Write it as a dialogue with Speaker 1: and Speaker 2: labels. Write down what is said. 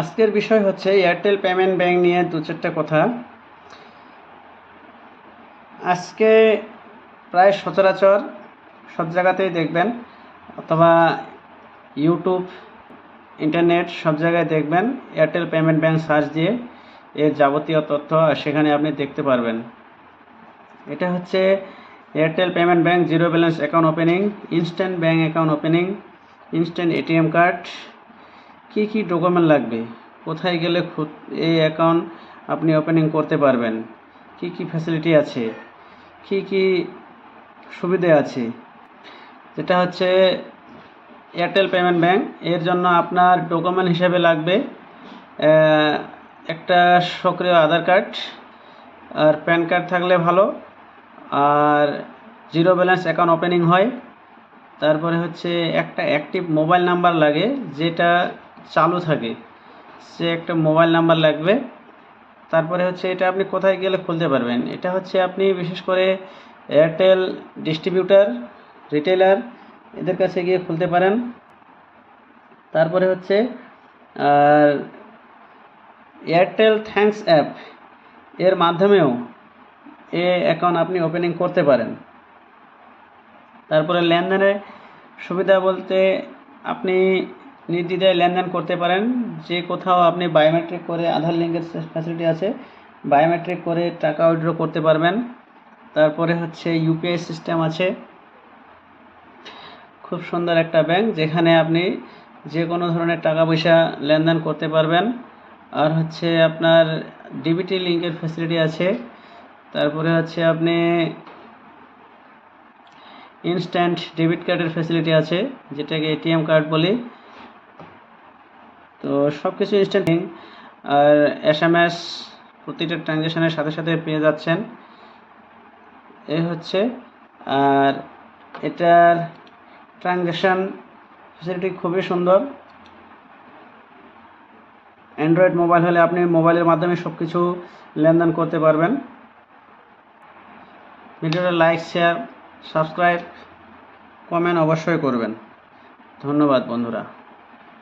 Speaker 1: আজকের বিষয় হচ্ছে এয়ারটেল পেমেন্ট ব্যাংক নিয়ে দু চারটা কথা। আজকে প্রায় সচরাচর সব জায়গাতেই দেখবেন, অথবা ইউটিউব, ইন্টারনেট সব জায়গায় দেখবেন, এয়ারটেল পেমেন্ট ব্যাংক সার্চ দিয়ে এর যাবতীয় তথ্য সেখানে আপনি দেখতে পারবেন। এটা হচ্ছে Airtel payment bank zero balance account opening, instant bank account opening, instant ATM card কি কি ডকুমেন্ট লাগবে? কোথায় গেলে এই অ্যাকাউন্ট আপনি ওপেনিং করতে পারবেন? কি কি ফ্যাসিলিটি আছে? কি কি সুবিধে আছে? যেটা হচ্ছে এয়ারটেল পেমেন্ট ব্যাংক এর জন্য আপনার ডকুমেন্ট হিসেবে লাগবে একটা সক্রিয় আধার কার্ড, আর প্যান কার্ড থাকলে ভালো, আর জিরো ব্যালেন্স অ্যাকাউন্ট ওপেনিং হয়, তারপরে হচ্ছে একটা অ্যাক্টিভ মোবাইল নাম্বার লাগে, যেটা চালু থাকে। সে একটা মোবাইল নাম্বার লাগবে। তারপরে হচ্ছে এটা আপনি কোথায় গেলে খুলতে পারবেন? এটা হচ্ছে আপনি বিশেষ করে এয়ারটেল ডিস্ট্রিবিউটার, রিটেলার এদের কাছে গিয়ে খুলতে পারেন। তারপরে হচ্ছে, আর এয়ারটেল থ্যাঙ্কস অ্যাপ এর মাধ্যমেও এ অ্যাকাউন্ট আপনি ওপেনিং করতে পারেন। তারপরে লেনদেনের সুবিধা বলতে আপনি নির্দ্বিধায় লেনদেন করতে পারেন। যে কোথাও আপনি বায়োমেট্রিক করে আধার লিঙ্কের ফ্যাসিলিটি আছে বায়োমেট্রিক করে টাকা উইথড্র করতে পারবেন। তারপরে হচ্ছে ইউপিআই সিস্টেম আছে। খুব সুন্দর একটা ব্যাংক যেখানে আপনি যে কোনো ধরনের টাকা পয়সা লেনদেন করতে পারবেন। আর হচ্ছে আপনার ডিবিটি লিঙ্কের ফ্যাসিলিটি আছে। তারপরে হচ্ছে আপনি ইনস্ট্যান্ট ডেবিট কার্ডের ফ্যাসিলিটি আছে, যেটাকে এটিএম কার্ড বলি। তো সব কিছু ইনস্ট্যান্ট আর এস এম এস প্রতিটা ট্রানজ্যাকশনের সাথে সাথে পেয়ে যাচ্ছেন। এই হচ্ছে, আর এটার ট্রানজ্যাকশন ফ্যাসিলিটি খুবই সুন্দর। অ্যান্ড্রয়েড মোবাইল হলে আপনি মোবাইলের মাধ্যমে সব কিছু লেনদেন করতে পারবেন। ভিডিওটা লাইক শেয়ার সাবস্ক্রাইব কমেন্ট অবশ্যই করবেন। ধন্যবাদ বন্ধুরা।